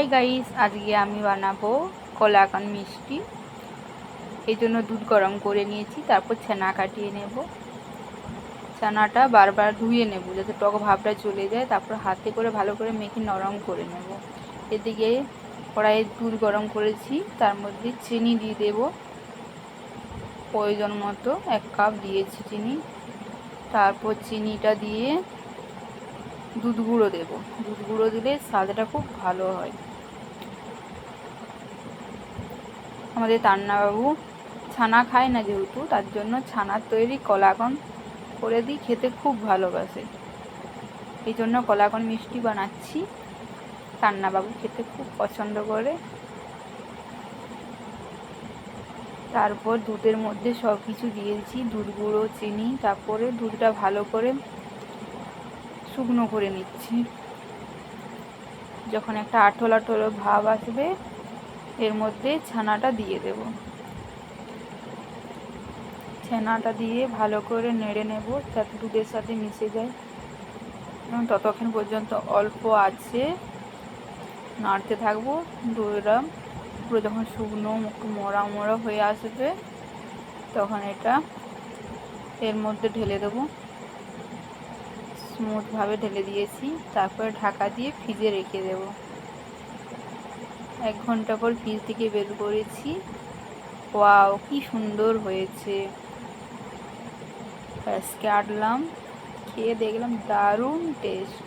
Hi guys আজকে আমি বানাবো কলাকান মিষ্টি। এই জন্য দুধ গরম করে নিয়েছি, তারপর ছানা কাটিয়ে নেব। ছানাটা বারবার ধুয়ে নেব, যাতে টক ভাবটা চলে যায়, তারপর হাতে করে ভালো করে মেখে নরম করে নেব। এদিকে কড়াইয়ে দুধ গরম করেছি, তার মধ্যে চিনি দিয়ে দেব। প্রয়োজন মতো এক কাপ দিয়েছি চিনি। তারপর চিনিটা দিয়ে দুধ গুঁড়ো দেবো। দুধ গুঁড়ো দিলে স্বাদটা খুব ভালো হয়। আমাদের তান্নাবাবু ছানা খায় না যেহেতু, তার জন্য ছানার তৈরি কলাকন করে দিই, খেতে খুব ভালোবাসে। এই জন্য কলাকন মিষ্টি বানাচ্ছি। তান্নাবাবু খেতে খুব পছন্দ করে। তারপর দুধের মধ্যে সব কিছু দিয়েছি দুধ গুঁড়ো, চিনি, তারপরে দুধটা ভালো করে শুকনো করে নিচ্ছি। যখন একটা আঠল আঠলো ভাব আসবে এর মধ্যে ছানাটা দিয়ে দেব। ছানাটা দিয়ে ভালো করে নেড়ে নেব যাতে দুধের সাথে মিশে যায়। এবং ততক্ষণ পর্যন্ত অল্প আছে, নাড়তে থাকব। দুধটা পুরো যখন শুকনো একটু মরা মরা হয়ে আসবে, তখন এটা এর মধ্যে ঢেলে দেবো। স্মুথভাবে ঢেলে দিয়েছি। তারপরে ঢাকা দিয়ে ফ্রিজে রেখে দেব। এক ঘণ্টা পর ফ্রিজ থেকে বের করেছি। ওয়াও, কি সুন্দর হয়েছে। ব্যাস কাটলাম খেয়ে দেখলাম দারুণ টেস্ট।